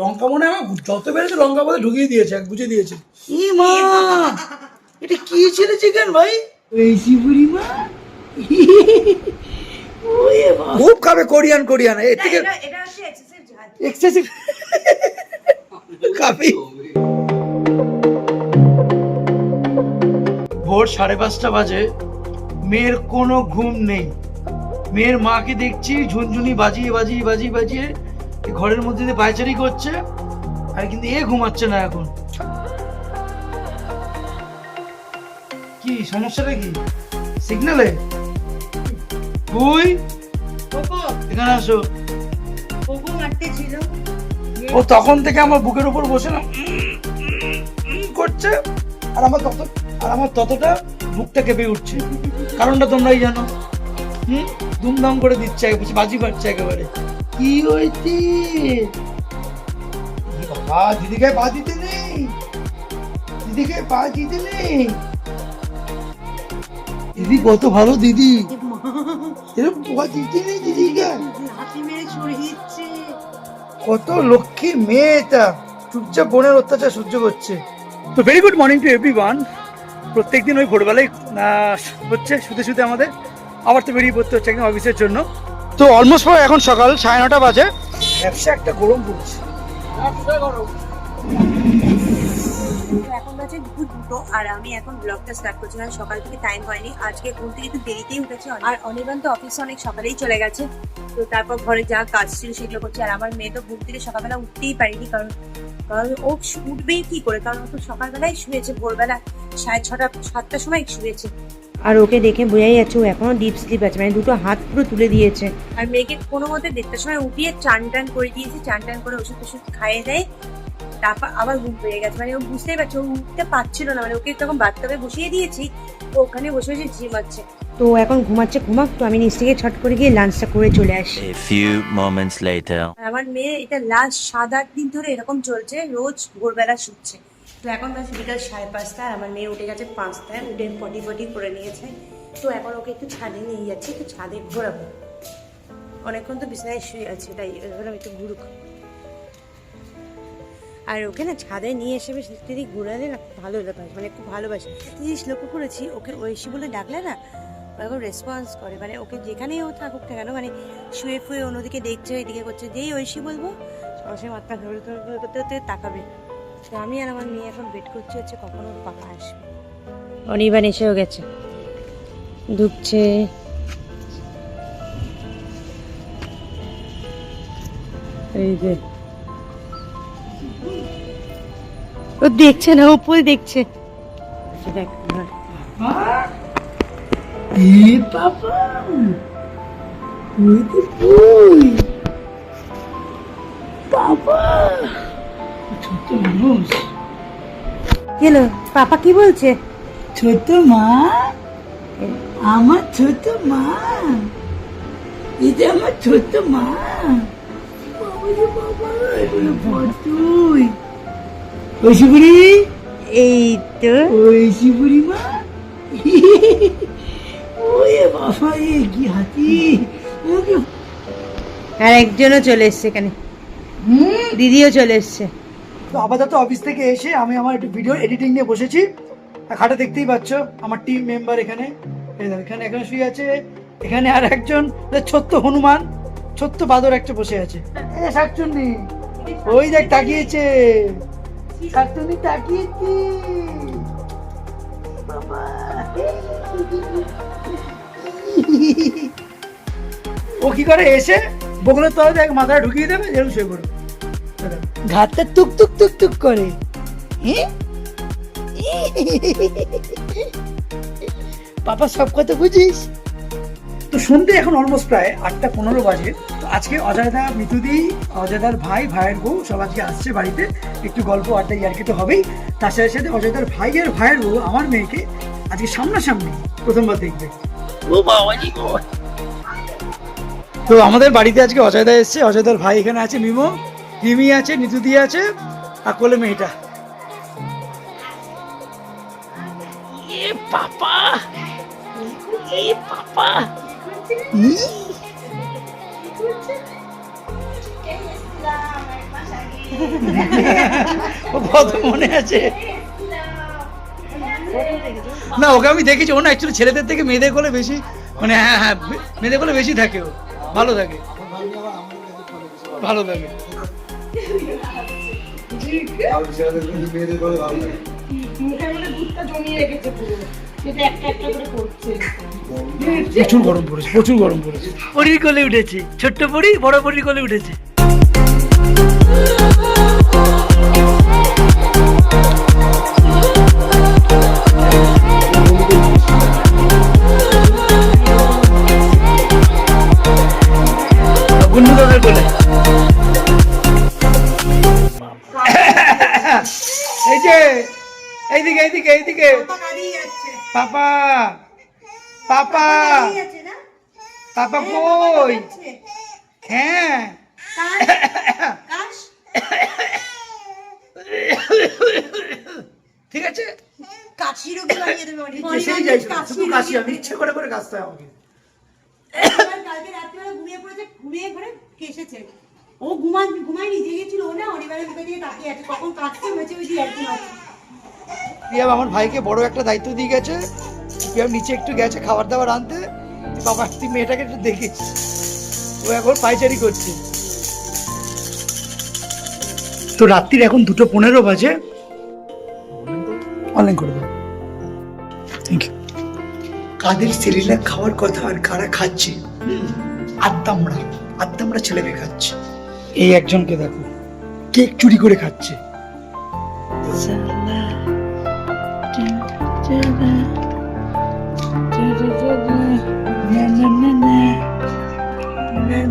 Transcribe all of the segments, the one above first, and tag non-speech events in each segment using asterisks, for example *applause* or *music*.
লঙ্কা মনে হয় আমার যত বেড়েছে লঙ্কা বলে ঢুকিয়ে দিয়েছে এক বুঝে দিয়েছে। ই মা এটা কি ছিল চিকেন ভাই? এই শিবুরি মা? খুব খাবে কোরিয়ান কোরিয়ান। এর থেকে এক্সেসিভ ভোর সাড়ে পাঁচটা বাজে। মেয়ের কোনো ঘুম নেই। মেয়ের মাকে দেখছি ঝুনঝুনি বাজিয়ে বাজিয়ে বাজিয়ে বাজিয়ে ঘরের মধ্যে দিয়ে পায়চারি করছে আর কিন্তু এ ঘুমাচ্ছে না এখন। কি সমস্যাটা কি? সিগনালে তুই? এখানে আসো। ও তখন থেকে আমার বুকের উপর বসে না করছে আর আমার তত আর আমার ততটা বুকটা কেঁপে উঠছে। কারণটা তোমরাই জানো। হুম? ধুমধাম করে দিচ্ছে বাজি পাচ্ছে একেবারে। কি হয়েছে? বাবা দিদিকে পা দিতে নেই। দিদিকে পা দিতে নেই। দিদি কত ভালো দিদি। এরকম পা দিতে নেই দিদিকে। কত লক্ষ্মী মেয়ে এটা। চুপচাপ বোনের অত্যাচার সহ্য করছে। তো very good morning to everyone প্রত্যেকদিন ওই ভোরবেলায় আহ, হচ্ছে শুতে শুতে আমাদের। আবার তো বেরিয়ে পড়তে হচ্ছে একদম অফিসের জন্য। তো অলমোস্ট এখন সকাল সাড়ে নটা বাজে। ব্যবসা একটা গরম পড়ছে। তো এখন বাজে দুপুর দুটো আর আমি এখন ব্লগটা স্টার্ট করছি কারণ সকাল থেকে টাইম হয়নি আজকে ঘুম থেকে একটু দেরিতেই উঠেছে। আর অনির্বাণ তো অফিসে অনেক সকালেই চলে গেছে। তো তারপর ঘরে যা কাজ ছিল সেগুলো করছে। আর আমার মেয়ে তো ঘুম থেকে সকালবেলা উঠতেই পারিনি কারণ কারণ ও উঠবেই কি করে? কারণ ও তো সকালবেলায় শুয়েছে ভোরবেলা সাড়ে ছটা সাতটার সময় শুয়েছে। আর ওকে দেখে বোঝাই যাচ্ছে ও এখনও ডিপ স্লিপ আছে মানে দুটো হাত পুরো তুলে দিয়েছে। আর মেয়েকে কোনো মতে দেড়টার সময় উঠিয়ে চান টান করে দিয়েছি চান টান করে ওষুধ টষুধ খাইয়ে দেয় তারপর আবার ঘুম পেয়ে গেছে। মানে ও বুঝতেই পারছে ও উঠতে পারছিল না মানে ওকে তখন বাথটবে বসিয়ে দিয়েছি ও ওখানে বসে বসে ঝিমাচ্ছে তো এখন ঘুমাচ্ছে ঘুমাক তো আমি নিচ থেকে ছট করে গিয়ে লাঞ্চটা করে চলে আসি। A few moments later. আর আমার মেয়ে এটা লাস্ট সাত আট দিন ধরে এরকম চলছে রোজ ভোরবেলা শুচ্ছে। তো এখন বাজে বিকাল সাড়ে পাঁচটা আমার মেয়ে উঠে গেছে পাঁচটায়, উঠে পটি পটি করে নিয়েছে। তো এখন ওকে একটু ছাদে নিয়ে যাচ্ছি, একটু ছাদে ঘোরাবো। অনেকক্ষণ তো বিছানায় শুয়ে আছে, তাই ভাবলাম একটু ঘুরুক। আর ওকে না ছাদে নিয়ে এসে বেশ দিক ঘুরালে না ভালো ব্যাপার মানে খুব ভালোবাসে। জিনিস লক্ষ্য করেছি ওকে ঐশী বলে ডাকলে না, ও এখন রেসপন্স করে। মানে ওকে যেখানেই ও থাকুক না কেন মানে শুয়ে ফুয়ে অন্যদিকে দেখছে, এদিকে করছে, যেই ঐশী বলব মাথা ধরে ধরে ধরে করতে করতে তাকাবে। তো আমি আর আমার মেয়ে এখন ওয়েট করছি হচ্ছে কখন ওর পাপা আসবে। অনির্বাণ এসেও গেছে। ঢুকছে। এই যে। ও দেখছে না উপরে দেখছে। দেখ বাবা। মানুষ। গেলো পাপা কি বলছে? ছোট মা। আমার ছোট মা। এটা আমার ছোট মা। তুই। এই তো। মা? বাবা এ কি হাতি? ওকে আর একজনও চলে এসছে এখানে। দিদিও চলে এসছে। তো আপাতত অফিস থেকে এসে আমি আমার একটু ভিডিও এডিটিং নিয়ে বসেছি। খাটে দেখতেই পাচ্ছ, আমার টিম মেম্বার এখানে। এখানে এখানে শুয়ে আছে। এখানে আর একজন ছোট্ট হনুমান, ছোট্ট বাদর একটা বসে আছে। এ শাকচুন্নি, ওই দেখ, তাকিয়েছে। শাকচুন্নি তাকিয়েছে। ও কি করে, এসে বগলের তলে দেখ, মাথায় ঢুকিয়ে দেবে যেরকম শুয়ে পড়বে। ঘাটটা টুক টুক টুক টুক করে। হ্যাঁ? পাপা সব কথা বুঝিস? তো সন্ধে এখন অলমোস্ট প্রায় আটটা পনেরো বাজে। তো আজকে অজয়দা মিতুদি অজয়দার ভাই ভাইয়ের বউ সব আজকে আসছে বাড়িতে। একটু গল্প আড্ডা ইয়ার্কি তো হবেই। তার সাথে সাথে অজয়দার ভাইয়ের ভাইয়ের বউ আমার মেয়েকে আজকে সামনাসামনি প্রথমবার দেখবে। তো আমাদের বাড়িতে আজকে অজয়দা এসছে। অজয়দার ভাই এখানে আছে মিমো। রিমি আছে নিতুদি আছে আর কোলে মেয়েটা। এ পাপা এ পাপা। ও কত মনে আছে? না ওকে আমি দেখেছি ও না অ্যাকচুয়ালি ছেলেদের থেকে মেয়েদের কোলে বেশি মানে হ্যাঁ হ্যাঁ মেয়েদের কোলে বেশি থাকে ও। ভালো থাকে। ভালো থাকে। প্রচুর গরম পড়েছে, প্রচুর গরম পড়েছে। পরির কোলে উঠেছে, ছোট্ট পরি বড় পরির কোলে উঠেছে। এইদিকে এইদিকে এইদিকে। পাপা পাপা পাপা। কই? হ্যাঁ। ঠিক আছে? কাশি রোগী বানিয়ে দেবে অনেক। শুধু কাশি আমি ইচ্ছে করে করে কাশতে আমাকে। কালকে রাত্রিবেলা ঘুমিয়ে পড়েছে ঘুমিয়ে পড়ে কেসেছে। ও ঘুমান ঘুমায়নি জেগেছিল ও না অনিবারের মুখে দিয়ে তাকিয়ে আছে। কখন কাঁদছে হয়েছে ওই দিয়ে আর কি মারছে। প্রিয়াম আমার ভাইকে বড় একটা দায়িত্ব দিয়ে গেছে। প্রিয়াম নিচে একটু গেছে খাবার দাবার আনতে। বাবা তুই মেয়েটাকে একটু দেখিস। ও এখন পাইচারি করছে। তো রাত্রির এখন দুটো পনেরো বাজে। অনলাইন করে দেবো থ্যাংক ইউ কাদের সেরিলা খাওয়ার কথা আর কারা খাচ্ছে? আত্মামরা আত্মামরা ছেলে মেয়ে খাচ্ছে। এই একজনকে দেখো। কেক চুরি করে খাচ্ছে।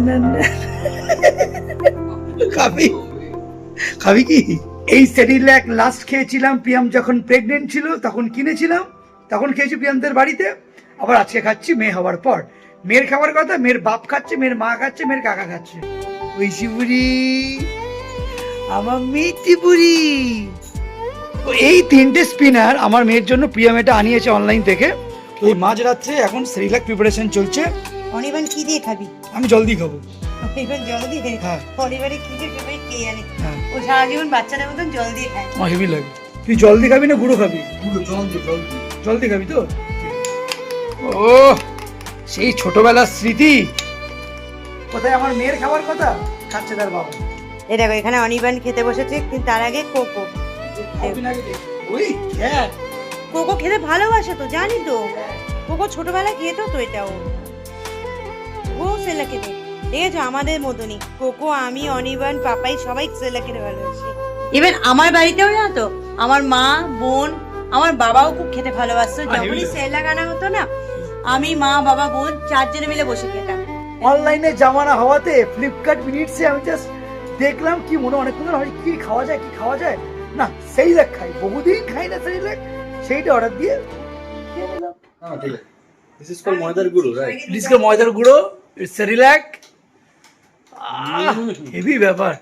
*laughs* খাবি? খাবি কি? এই সেরিল্যাক লাস্ট খেয়েছিলাম প্রিয়াম যখন প্রেগনেন্ট ছিল তখন কিনেছিলাম তখন খেয়েছি প্রিয়ামদের বাড়িতে। আবার আজকে খাচ্ছি মেয়ে হওয়ার পর। মেয়ের খাবার কথা মেয়ের বাপ খাচ্ছে মেয়ের মা খাচ্ছে মেয়ের কাকা খাচ্ছে। ঐশী বুড়ি আমার মিষ্টি বুড়ি। তো এই তিনটে স্পিনার আমার মেয়ের জন্য প্রিয়াম এটা আনিয়েছে অনলাইন থেকে। ওই মাঝরাত্রে এখন সেরিলাক প্রিপারেশন চলছে। অনিবান কি দিয়ে খাবি? আমি জলদি খাব। অনিবান জল দিয়ে হ্যাঁ। অনিবারে কি দিয়ে খাবে কে জানে? হ্যাঁ। ও সারা জীবন বাচ্চাদের মতন জল দিয়ে খায়। আমার হেভি লাগে। তুই জলদি খাবি না গুঁড়ো খাবি? জলদি খাবি তো? ও সেই ছোটবেলার স্মৃতি। কোথায় আমার মেয়ের খাবার কথা? খাচ্ছে তার বাবা। এই দেখো এখানে অনিবান খেতে বসেছে কিন্তু তার আগে কোকো। ওই কোকো খেতে ভালোবাসে তো জানি তো। কোকো ছোটবেলায় খেতো তো এটাও ও সেলা খেতে দেখেছ আমাদের মতনই। কোকো আমি অনিবান পাপাই সবাই সেলা খেতে ভালোবাসি। ইভেন আমার বাড়িতেও না তো আমার মা বোন আমার বাবাও খুব খেতে ভালোবাসতো। যখনই। সেলা গানা হতো না আমি মা বাবা বোন চারজনে মিলে বসে খেতাম। অনলাইনে জামানা হওয়াতে ফ্লিপকার্ট মিনিটসে আমি জাস্ট দেখলাম কি মনে অনেকক্ষণ ধরে হয় কি খাওয়া যায় কি খাওয়া যায়? না সেই লাখ খাই বহুদিন খাই না সেই লাখ সেইটা অর্ডার দিয়ে খেয়ে নিলাম। This is called ময়দার গুঁড়ো, right? ডিসকে ময়দার গুঁড়ো। সেরিল্যাক হেভি *laughs* ব্যাপার।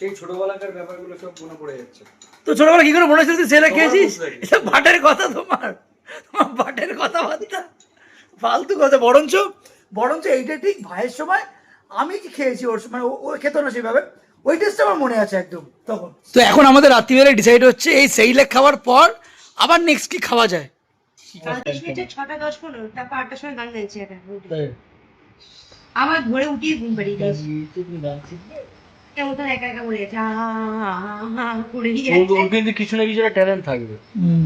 সেই ছোটবেলাকার ব্যাপারগুলো সব মনে পড়ে যাচ্ছে। তো ছোটবেলা কি করে মনে হচ্ছে তোমার খেয়েছিস। এটা বাটের কথা তোমার। তোমার কথাবার্তা। ফালতু কথা। বরঞ্চ বরঞ্চ এইটা ঠিক ভাইয়ের সময় আমি কি খেয়েছি ওর সময় ও- ও খেতো না সেভাবে। ওই টেস্ট আমার মনে আছে একদম তখন। তো এখন আমাদের রাত্রিবেলায় ডিসাইড হচ্ছে এই সেই খাওয়ার পর আবার নেক্সট কি খাওয়া যায়? ছটা দশ পনেরো তারপর আটটার সময় গান গাইছি এটা আবার ঘরে উঠিয়ে ঘুম পাড়িয়ে দিয়েছি। কেমন তো একা একা বলে যাচ্ছে হা হা হা হা করে ওর কিন্তু কিছু না কিছু একটা ট্যালেন্ট থাকবে।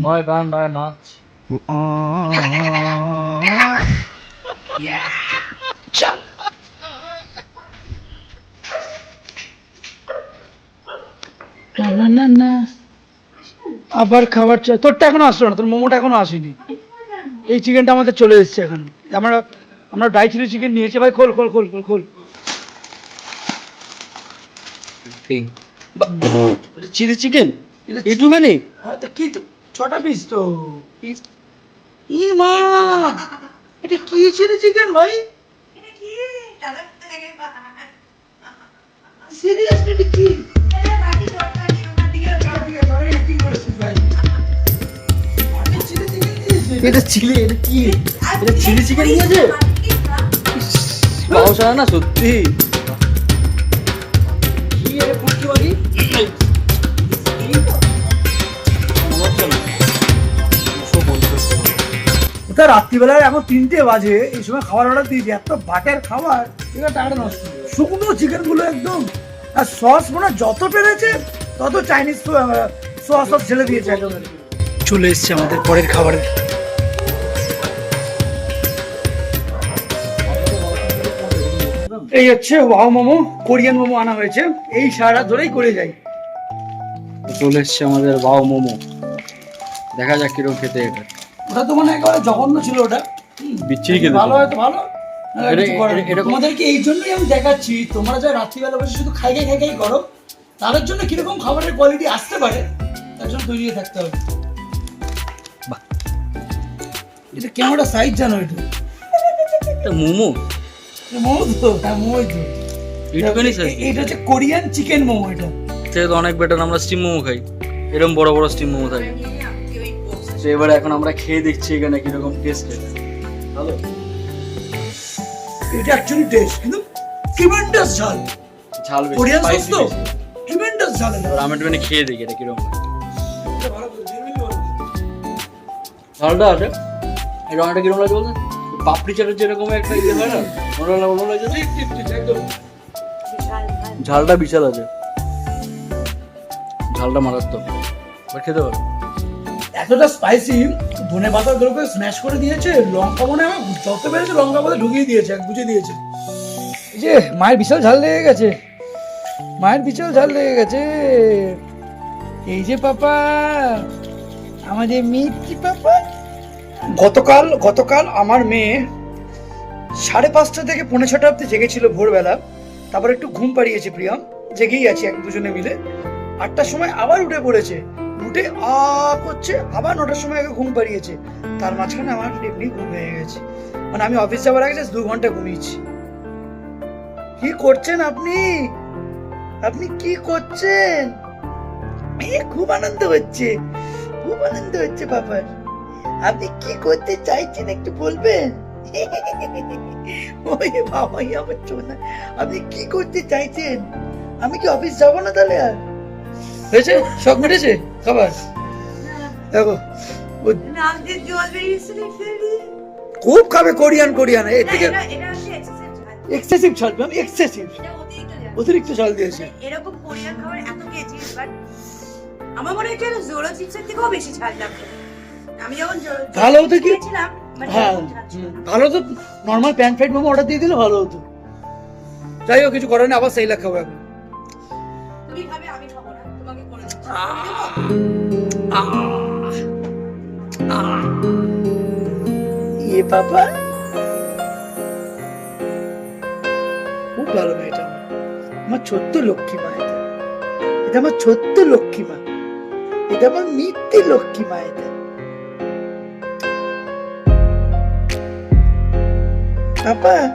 নয় গান নয় নাচ। না না না আবার খাবার চাই তোরটা এখনও আসলো না তোর মোমোটা এখনও আসেনি। এই চিকেনটা আমাদের চলে এসেছে এখন। আমরা আমরা ড্রাই চিলি চিকেন নিয়েছি ভাই খোল খোল খোল খোল খোল। চিলি চিকেন একটুখানি হ্যাঁ তো কি ছটা পিস তো। ই মা এটা কি চিলি চিকেন ভাই? সিরিয়াসলি এটা কি? এটা চিলি এটা কি? এটা চিলি চিকেন নিয়েছে? না সত্যি? রাত্রিবেলায় এখন তিনটে বাজে এই সময় খাবার অর্ডার দিয়েছি এত ভাটের খাবার। শুকনো চিকেন নষ্ট শুকনো একদম। আর সস মনে যত পেরেছে তত চাইনিজ সস ছেলে দিয়েছে দিয়েছে। চলে এসছে আমাদের পরের খাবারের এই হচ্ছে ওয়াও মোমো কোরিয়ান মোমো আনা হয়েছে। এই সারা ধরেই করে যাই। চলে এসছে আমাদের বাও মোমো। দেখা যাক কীরকম খেতে এটা। ওটা তো মানে একেবারে জঘন্য ছিল ওটা। বিচ্ছিরি খেতে ভালো হয়তো ভালো। তোমাদেরকে এই জন্যই আমি দেখাচ্ছি তোমরা যা রাত্রিবেলা বসে শুধু খাই খাই খাই খাই করো তাদের জন্য কীরকম খাবারের কোয়ালিটি আসতে পারে তার জন্য তৈরি থাকতে হবে। বাহ। এটা কেমন সাইজ জানো এটা মোমো? মোমো? তো হ্যাঁ মোমোই তো? এটা হচ্ছে কোরিয়ান চিকেন মোমো এটা। থেকে তো অনেক বেটার আমরা স্টিম মোমো খাই। এরকম বড় বড় স্টিম মোমো থাকে। তো এবারে এখন আমরা খেয়ে দেখছি এখানে কীরকম টেস্ট ভালো? এটা অ্যাকচুয়ালি টেস্ট কিন্তু ট্রিমেন্ডাস ঝাল। ঝাল বেশি কোরিয়ান সস তো ট্রিমেন্ডাস ঝাল এবার আমি একটুখানি খেয়ে দেখি এটা কীরকম। এটা। ঝালটা আছে। এই রঙটা কীরকম লাগছে বলতে? পাপড়ি চাটের যেরকম একটা ইয়ে হয় না মনে হলো মনে হলো ঠিক ঠিক ঠিক একদম। ঝালটা বিশাল আছে। ঝালটা মারাত্মক। এবার খেতে পারো এতটা স্পাইসি ধনে পাতা গুলোকে স্ম্যাশ করে দিয়েছে লঙ্কা মনে হয় যত পেরেছে লঙ্কা মধ্যে ঢুকিয়ে দিয়েছে এক বুঝে দিয়েছে। এই যে মায়ের বিশাল ঝাল লেগে গেছে। মায়ের বিশাল ঝাল লেগে গেছে। এই যে পাপা আমাদের মিষ্টি পাপা গতকাল গতকাল আমার মেয়ে সাড়ে পাঁচটা থেকে পৌনে ছটা অব্দি জেগেছিল ভোরবেলা। তারপর একটু ঘুম পাড়িয়েছে প্রিয়ম জেগেই আছি এক দুজনে মিলে। আটটার সময় আবার উঠে পড়েছে। উঠে আ করছে, আবার নটার সময় আগে ঘুম পাড়িয়েছে। তার মাঝখানে আমার এমনি ঘুম ভেঙে গেছে। মানে আমি অফিস যাওয়ার আগে just দু ঘণ্টা ঘুমিয়েছি। কি করছেন আপনি? আপনি কি করছেন? খুব আনন্দ হচ্ছে। খুব আনন্দ হচ্ছে, বাবার। আপনি কি করতে চাইছেন একটু বলবেন? *laughs* ওই বাবাই আমার চোনা আপনি কি করতে চাইছেন? আমি কি অফিস যাব না তাহলে আর? হয়েছে? শখ মিটেছে? খাবার? দেখো খুব খাবে কোরিয়ান কোরিয়ান। এর থেকে এক্সেসিভ ঝাল। আমি এক্সেসিভ অতিরিক্ত ঝাল। অতিরিক্ত দিয়েছে। মানে এরকম কোরিয়ান খাবার এত খেয়েছি বাট আমার মনে হয় জোরো চিপসের থেকেও বেশি ঝাল জোরো ভালো হতো কি? মানে হ্যাঁ। ভালো তো normal pan fried momo order দিয়ে দিলে ভালো হতো। যাই হোক কিছু করার নেই আবার সেই লাখ খাব এখন। খাবে আমি খাব না তোমাকে করে দিচ্ছি। করে দেবো? ইয়ে বাবা। খুব ভালো মেয়েটা। আমার ছোট্ট লক্ষ্মী মা এটা। এটা আমার ছোট্ট লক্ষ্মী মা। এটা আমার মিথ্যে লক্ষ্মী মা এটা। পাপা